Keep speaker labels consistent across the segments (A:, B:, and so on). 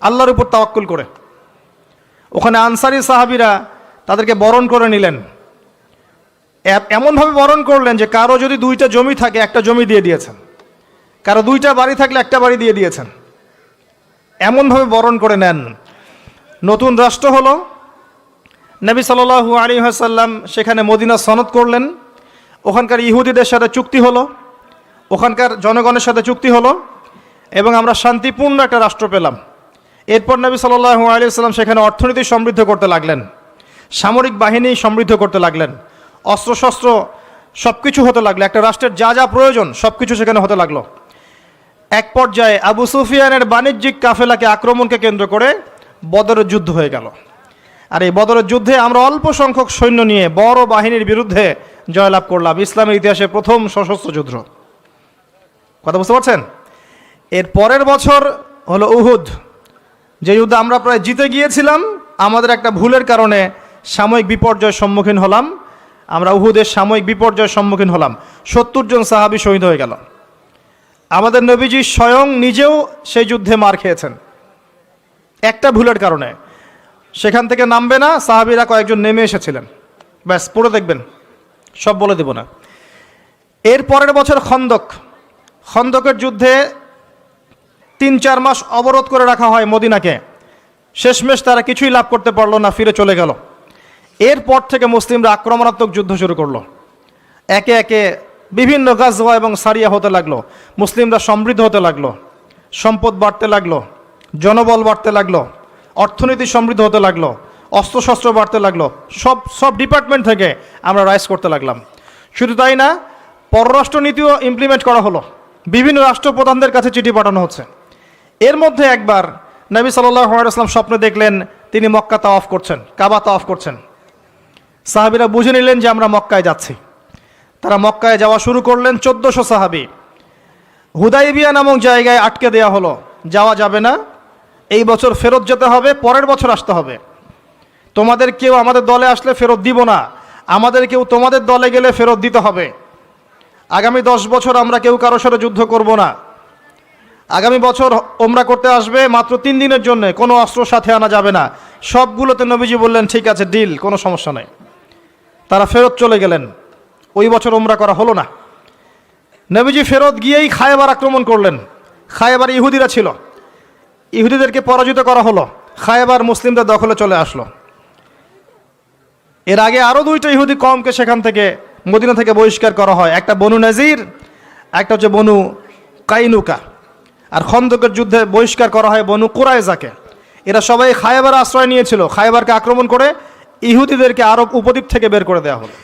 A: আল্লাহর উপর তাওয়াক্কুল করে। ওখানে আনসারি সাহাবিরা তাদেরকে বরণ করে নিলেন। এমনভাবে বরণ করলেন যে কারও যদি দুইটা জমি থাকে, একটা জমি দিয়ে দিয়েছেন। কারও দুইটা বাড়ি থাকলে একটা বাড়ি দিয়ে দিয়েছেন। এমনভাবে বরণ করে নেন। নতুন রাষ্ট্র হলো। নবী সাল্লাল্লাহু আলী হাসাল্লাম সেখানে মদিনা সনদ করলেন। ওখানকার ইহুদিদের সাথে চুক্তি হলো। ওখানকার জনগণের সাথে চুক্তি হলো। এবং আমরা শান্তিপূর্ণ একটা রাষ্ট্র পেলাম। এরপর নবী সাল্লাল্লাহু আলী সাল্লাম সেখানে অর্থনীতি সমৃদ্ধ করতে লাগলেন, সামরিক বাহিনী সমৃদ্ধ করতে লাগলেন, অস্ত্রশস্ত্র সব কিছু হতে লাগল, একটা রাষ্ট্রের যা যা প্রয়োজন সব কিছু সেখানে হতে লাগল। এক পর্যায়ে আবু সুফিয়ানের বাণিজ্যিক কাফেলাকে আক্রমণকে কেন্দ্র করে বদরের যুদ্ধ হয়ে গেল। আর এই বদরের যুদ্ধে আমরা অল্প সংখ্যক সৈন্য নিয়ে বড় বাহিনীর বিরুদ্ধে জয়লাভ করলাম, ইসলামের ইতিহাসে প্রথম সশস্ত্র যুদ্ধ। কথা বুঝতে পারছেন? এর পরের বছর হলো উহুদ। যে যুদ্ধে আমরা প্রায় জিতে গিয়েছিলাম, আমাদের একটা ভুলের কারণে সাময়িক বিপর্যয়ের সম্মুখীন হলাম। আমরা উহুদের সাময়িক বিপর্যয়ের সম্মুখীন হলাম। সত্তর জন সাহাবি শহীদ হয়ে গেল। আমাদের নবীজি স্বয়ং নিজেও সেই যুদ্ধে মার খেয়েছেন। একটা ভুলের কারণে। সেখান থেকে নামবে না, সাহাবিরা কয়েকজন নেমে এসেছিলেন। ব্যাস পড়ে দেখবেন। সব বলে দেব না। এর পরের বছর খন্দক। খন্দকের যুদ্ধে তিন চার মাস অবরোধ করে রাখা হয় মদিনাকে। শেষমেশ তারা কিছুই লাভ করতে পারল না, ফিরে চলে গেল। এরপর থেকে মুসলিমরা আক্রমণাত্মক যুদ্ধ শুরু করল। একে একে বিভিন্ন গাজওয়া এবং সারিয়া হতে লাগল। মুসলিমরা সমৃদ্ধ হতে লাগল। সম্পদ বাড়তে লাগল। জনবল বাড়তে লাগল। অর্থনীতি সমৃদ্ধ হতে লাগল। অস্ত্রশস্ত্র বাড়তে লাগল। সব সব ডিপার্টমেন্ট থেকে আমরা রাইজ করতে লাগলাম। শুধু তাই না, পররাষ্ট্রনীতিও ইমপ্লিমেন্ট করা হলো। বিভিন্ন রাষ্ট্রপ্রধানদের কাছে চিঠি পাঠানো হচ্ছে। এর মধ্যে একবার নবী সাল্লাম স্বপ্নে দেখলেন তিনি মক্কা তাওয়াফ করছেন, কাবা তাওয়াফ করছেন। সাহাবিরা বুঝে নিলেন যে আমরা মক্কায় যাচ্ছি। তারা মক্কায় যাওয়া শুরু করলেন চোদ্দশো সাহাবি। হুদাইবিয়া নামক জায়গায় আটকে দেয়া হলো। যাওয়া যাবে না, এই বছর ফেরত যেতে হবে, পরের বছর আসতে হবে। তোমাদের কেউ আমাদের দলে আসলে ফেরত দিব না, আমাদের কেউ তোমাদের দলে গেলে ফেরত দিতে হবে। আগামী দশ বছর আমরা কেউ কারও সাথে যুদ্ধ করব না। আগামী বছর ওমরা করতে আসবে মাত্র তিন দিনের জন্য। কোনো অস্ত্র সাথে আনা যাবে না। সবগুলোতে নবীজি বললেন, ঠিক আছে ডিল কোনো সমস্যা নেই। তারা ফেরত চলে গেলেন। ওই বছর ওমরা করা হলো না। নবীজি ফেরত গিয়েই খায়েবার আক্রমণ করলেন। খায়েবার ইহুদিরা ছিল। ইহুদিদেরকে পরাজিত করা হলো। খায়েবার মুসলিমদের দখলে চলে আসলো। এর আগে আরও দুইটা ইহুদি কমকে সেখান থেকে, মদিনা থেকে বহিষ্কার করা হয়। একটা বনু নাজির, একটা হচ্ছে বনু কাইনুকা। আর খন্দকের যুদ্ধে বহিষ্কার করা হয় বনু কুরাইজাকে। এরা সবাই খায়েবার আশ্রয় নিয়েছিল। খায়েবারকে আক্রমণ করে ইহুদিদেরকে আরব উপদ্বীপ থেকে বের করে দেওয়া হলো।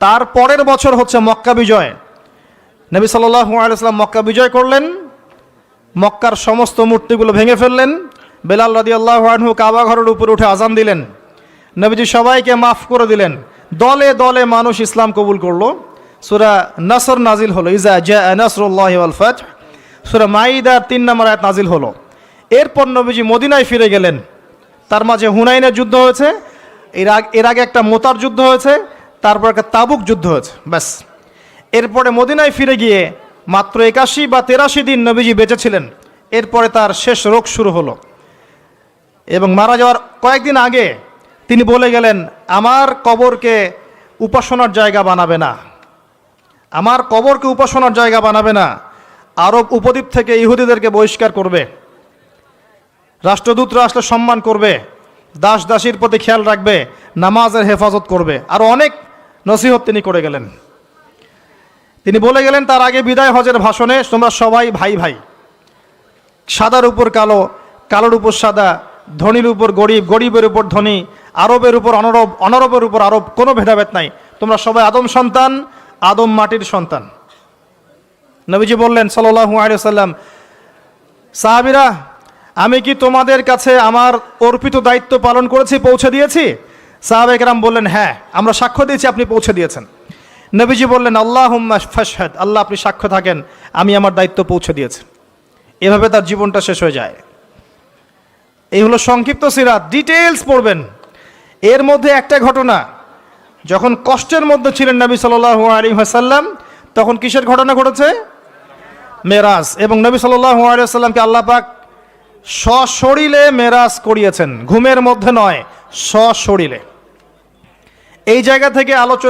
A: তার পরের বছর হচ্ছে মক্কা বিজয়। নবী সাল্লাম মক্কা বিজয় করলেন। মক্কার সমস্ত মূর্তিগুলো ভেঙে ফেললেন। বেলাল রাদিয়াল্লাহু আনহু কাবা ঘরের উপরে উঠে আজান দিলেন। নবীজি সবাইকে মাফ করে দিলেন। দলে দলে মানুষ ইসলাম কবুল করল। সুরা নাসর নাজিল হলো। ইজা জা নাসরুল্লাহি ফাত সুরা মাইদার তিন নম্বর আয়াত নাজিল হলো। এরপর নবীজি মদিনায় ফিরে গেলেন। তার মাঝে হুনাইনের যুদ্ধ হয়েছে, এর আগে এর আগে একটা মোতার যুদ্ধ হয়েছে, তারপর একটা তাবুক যুদ্ধ হয়েছে, ব্যাস। এরপরে মদিনায় ফিরে গিয়ে মাত্র একাশি বা তেরাশি দিন নবীজি বেঁচেছিলেন এরপরে তার শেষ রোগ শুরু হলো। এবং মারা যাওয়ার কয়েকদিন আগে তিনি বলে গেলেন, আমার কবরকে উপাসনার জায়গা বানাবে না। আমার কবরকে উপাসনার জায়গা বানাবে না। আরব উপদ্বীপ থেকে ইহুদিদেরকে বহিষ্কার করবে। রাষ্ট্রদূতরা আসলে সম্মান করবে দাস দাসীর প্রতি খেয়াল রাখবে, নামাজের হেফাজত করবে। আরও অনেক নসিহত তিনি করে গেলেন। তিনি বলে গেলেন, তার আগে বিদায় হজের ভাষণে তোমরা সবাই ভাই ভাই। সাদার উপর কালো, কালোর উপর সাদা, ধনীর উপর গরিব, গরিবের উপর ধনী, আরবের উপর অনরব, অনরবের উপর আরব, কোনো ভেদাভেদ নাই। তোমরা সবাই আদম সন্তান, আদম মাটির সন্তান। নবীজি বললেন সাল্লাহু আলিয়াল্লাম সাহাবিরা, আমি কি তোমাদের কাছে আমার অর্পিত দায়িত্ব পালন করেছি, পৌঁছে দিয়েছি? সাহাবেকরাম বললেন হ্যাঁ আমরা সাক্ষ্য দিয়েছি, আপনি পৌঁছে দিয়েছেন। নবীজি বললেন আল্লাহ ফাশহাদ, আল্লাহ, আপনি সাক্ষ্য থাকেন, আমি আমার দায়িত্ব পৌঁছে দিয়েছি। এভাবে তার জীবনটা শেষ হয়ে যায়। এই হলো সংক্ষিপ্ত সিরাত ডিটেলস পড়বেন। এর মধ্যে একটা ঘটনা, যখন কষ্টের মধ্যে ছিলেন নবী সাল্লাল্লাহু আলী হাসাল্লাম তখন কিসের ঘটনা ঘটেছে? মেরাজ। এবং নবী সাল্লামকে আল্লাহ পাক সশরীলে মেরাজ করিয়েছেন। ঘুমের মধ্যে নয় সশরীলে এই জায়গা থেকে আলোচনা